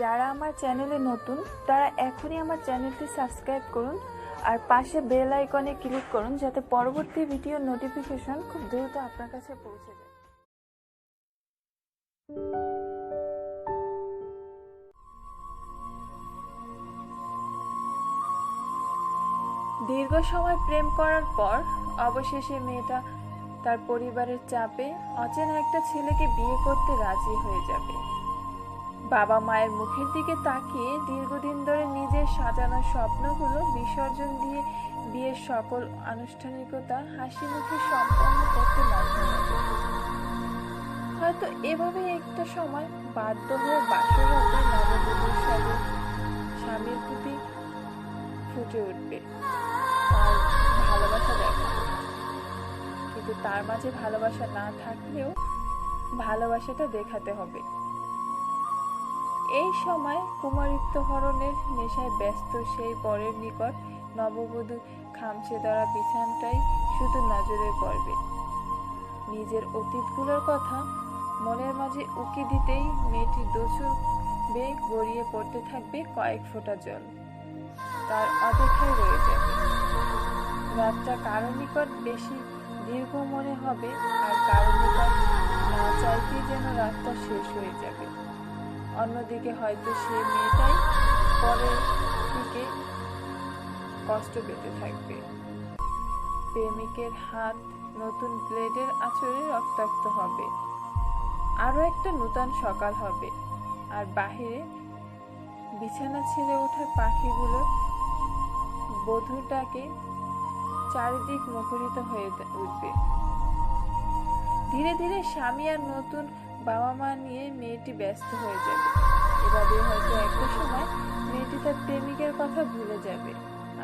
যারা আমার চ্যানেলে নতুন, তারা এখনই আমার চ্যানেলটি সাবস্ক্রাইব করুন আর পাশে বেল আইকনে ক্লিক করুন যাতে পরবর্তী ভিডিও নোটিফিকেশন খুব দ্রুত আপনার কাছে পৌঁছে যায়। দীর্ঘ সময় প্রেম করার পর অবশেষে মেয়েটা তার পরিবারের চাপে অচেনা একটা ছেলেকে বিয়ে করতে রাজি হয়ে যাবে। বাবা মায়ের মুখের দিকে তাকিয়ে দীর্ঘদিন ধরে নিজের সাজানো স্বপ্নগুলো বিসর্জন দিয়ে বিয়ের সকল আনুষ্ঠানিকতা হাসি মুখে সম্পন্ন করতে হবে হয়তো এভাবে একটা সময় বাধ্য হয়ে নববধূর সাথে স্বামীর প্রতি ফুটে উঠবে। ভালোবাসা দেখা। কিন্তু তার মাঝে ভালোবাসা না থাকলেও ভালোবাসাটা দেখাতে হবে। এই সময় কুমারিত্ব হরণের নেশায় ব্যস্ত সেই বরের নিকট নববধূ খামছে ধরা বিছানটাই শুধু নজরে পড়বে। নিজের অতীতগুলোর কথা মনের মাঝে উকি দিতেই মেয়েটির দোচু বে গড়িয়ে পড়তে থাকবে কয়েক ফোঁটা জল। তার অপেক্ষায় রয়ে যাবে। রাতটা কারও নিকট বেশি দীর্ঘ মনে হবে আর কারও নিকট না চাইতেই যেন রাতটা শেষ হয়ে যাবে। অন্যদিকে হয়তো সে মেয়েটাই পরের দিকে কষ্ট পেতে থাকবে। প্রেমিকের হাত নতুন ব্লেডের আঁচড়ে রক্তাক্ত হবে। আরও একটা নূতন সকাল হবে আর বাহিরে বিছানা ছেড়ে ওঠা পাখিগুলো বধূটাকে চারিদিক মুখরিত হয়ে উঠবে। ধীরে ধীরে স্বামী আর নতুন বাবা মা নিয়ে মেয়েটি ব্যস্ত হয়ে যাবে। এভাবে হয়তো একটা সময় মেয়েটি তার প্রেমিকের কথা ভুলে যাবে।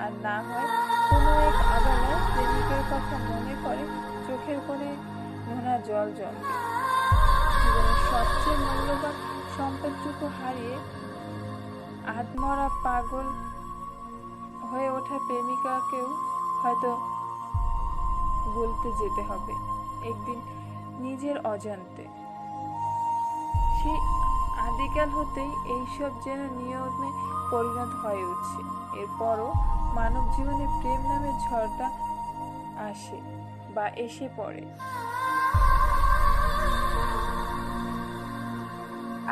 আর না হয় কোনো এক আবেলায় প্রেমিকের কথা মনে করে চোখের কোণে নোনা জল জমবে। জীবনের সবচেয়ে মূল্যবান সম্পদটুকু হারিয়ে আত্মরা পাগল হয়ে ওঠা প্রেমিকাকেও হয়তো বলতে যেতে হবে। একদিন নিজের অজান্তে। সেই আদিকাল হতেই এইসব যেন নিয়মে পরিণত হয়ে উঠছে। এরপরও মানব জীবনে প্রেম নামের ঝড়টা আসে বা এসে পড়ে।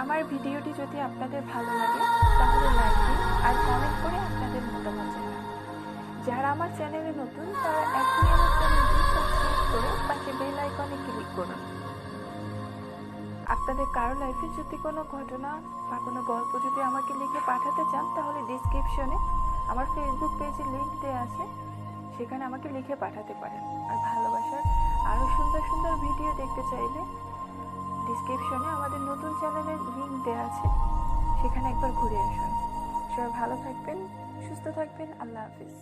আমার ভিডিওটি যদি আপনাদের ভালো লাগে, তাহলে লাইক দিন আর কমেন্ট করে আপনাদের মতামত জানান। যারা আমার চ্যানেলে নতুন, তারা এখনই আমার চ্যানেলটি সাবস্ক্রাইব করে পাশে বেল আইকনে ক্লিক করুন। আপনাদের কারও লাইফে যদি কোনো ঘটনা বা কোনো গল্প যদি আমাকে লিখে পাঠাতে চান, তাহলে ডিসক্রিপশনে আমার ফেসবুক পেজে লিংক দেওয়া আছে। সেখানে আমাকে লিখে পাঠাতে পারেন। আর ভালোবাসার আরও সুন্দর সুন্দর ভিডিও দেখতে চাইলে ডিসক্রিপশনে আমাদের নতুন চ্যানেলের লিংক দেওয়া আছে। সেখানে একবার ঘুরে আসুন। সবাই ভালো থাকবেন, সুস্থ থাকবেন। আল্লাহ হাফিজ।